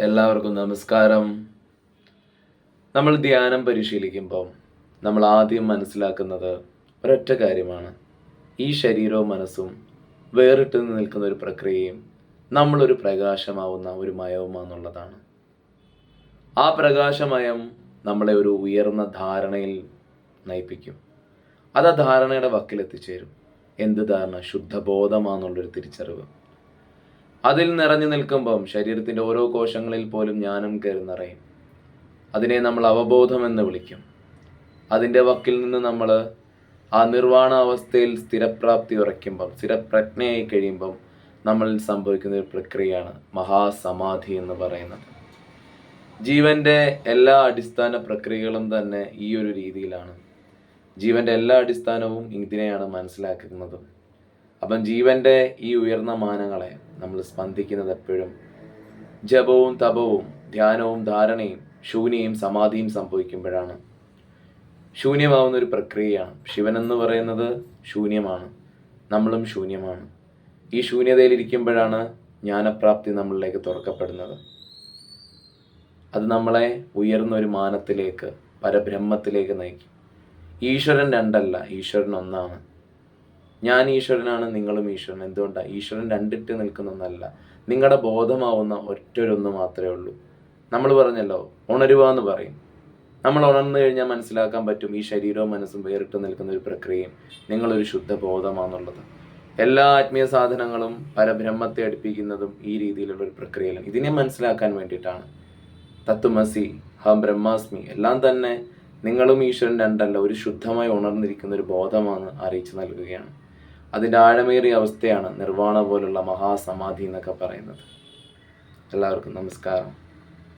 എല്ലാവർക്കും നമസ്കാരം. നമ്മൾ ധ്യാനം പരിശീലിക്കുമ്പോൾ നമ്മൾ ആദ്യം മനസ്സിലാക്കുന്നത് ഒരൊറ്റ കാര്യമാണ്. ഈ ശരീരവും മനസ്സും വേറിട്ട് നിൽക്കുന്ന ഒരു പ്രക്രിയയും നമ്മളൊരു പ്രകാശമാവുന്ന ഒരു മയവുമാണെന്നുള്ളതാണ്. ആ പ്രകാശമയം നമ്മളെ ഒരു ഉയർന്ന ധാരണയിൽ നയിപ്പിക്കും. അത് ആ ധാരണയുടെ വക്കിലെത്തിച്ചേരും. എന്ത് ധാരണ? ശുദ്ധബോധമാണെന്നുള്ളൊരു തിരിച്ചറിവ്. അതിൽ നിറഞ്ഞു നിൽക്കുമ്പം ശരീരത്തിന്റെ ഓരോ കോശങ്ങളിൽ പോലും ജ്ഞാനം കയറി നിറയും അതിനെ നമ്മൾ അവബോധം എന്ന് വിളിക്കും. അതിന്റെ വക്കിൽ നിന്ന് നമ്മൾ ആ നിർവാണ അവസ്ഥയിൽ സ്ഥിരപ്രാപ്തി ഉറയ്ക്കുമ്പം സ്ഥിരപ്രജ്ഞയായി കഴിയുമ്പം നമ്മൾ സംഭവിക്കുന്ന ഒരു പ്രക്രിയയാണ് മഹാസമാധി എന്ന് പറയുന്നത്. ജീവന്റെ എല്ലാ അടിസ്ഥാന പ്രക്രിയകളും തന്നെ ഈ ഒരു രീതിയിലാണ്. ജീവന്റെ എല്ലാ അടിസ്ഥാനവും ഇതിനെയാണ് മനസ്സിലാക്കുന്നതും. അപ്പം ജീവന്റെ ഈ ഉയർന്ന മാനങ്ങളെ നമ്മൾ സ്പന്ദിക്കുന്നത് എപ്പോഴും ജപവും തപവും ധ്യാനവും ധാരണയും ശൂന്യയും സമാധിയും സംഭവിക്കുമ്പോഴാണ്. ശൂന്യമാവുന്ന ഒരു പ്രക്രിയയാണ്. ശിവൻ എന്ന് പറയുന്നത് ശൂന്യമാണ്. നമ്മളും ശൂന്യമാണ്. ഈ ശൂന്യതയിലിരിക്കുമ്പോഴാണ് ജ്ഞാനപ്രാപ്തി നമ്മളിലേക്ക് തുറക്കപ്പെടുന്നത്. അത് നമ്മളെ ഉയർന്ന ഒരു മാനത്തിലേക്ക് പരബ്രഹ്മത്തിലേക്ക് നയിക്കും. ഈശ്വരൻ രണ്ടല്ല ഈശ്വരൻ ഒന്നാണ്. ഞാൻ ഈശ്വരനാണ് നിങ്ങളും ഈശ്വരൻ. എന്തുകൊണ്ടാണ് ഈശ്വരൻ രണ്ടിട്ട് നിൽക്കുന്നൊന്നല്ല നിങ്ങളുടെ ബോധമാവുന്ന ഒറ്റൊരൊന്ന് മാത്രമേ ഉള്ളൂ. നമ്മൾ പറഞ്ഞല്ലോ ഉണരുക എന്ന് പറയും. നമ്മൾ ഉണർന്നു കഴിഞ്ഞാൽ മനസ്സിലാക്കാൻ പറ്റും ഈ ശരീരവും മനസ്സും വേറിട്ട് നിൽക്കുന്ന ഒരു പ്രക്രിയയും നിങ്ങളൊരു ശുദ്ധ ബോധമാണെന്നുള്ളത് എല്ലാ ആത്മീയ സാധനങ്ങളും പരബ്രഹ്മത്തെ അടുപ്പിക്കുന്നതും ഈ രീതിയിലുള്ള ഒരു പ്രക്രിയയിലും ഇതിനെ മനസ്സിലാക്കാൻ വേണ്ടിയിട്ടാണ്. തത്വമസി ഹം ബ്രഹ്മാസ്മി എല്ലാം തന്നെ നിങ്ങളും ഈശ്വരൻ രണ്ടല്ല ഒരു ശുദ്ധമായി ഉണർന്നിരിക്കുന്ന ഒരു ബോധമാണ് അറിയിച്ചു നൽകുകയാണ്. അതിന്റെ ആഴമേറിയ അവസ്ഥയാണ് നിർവാണ പോലുള്ള മഹാസമാധി എന്നൊക്കെ പറയുന്നത്. എല്ലാവർക്കും നമസ്കാരം.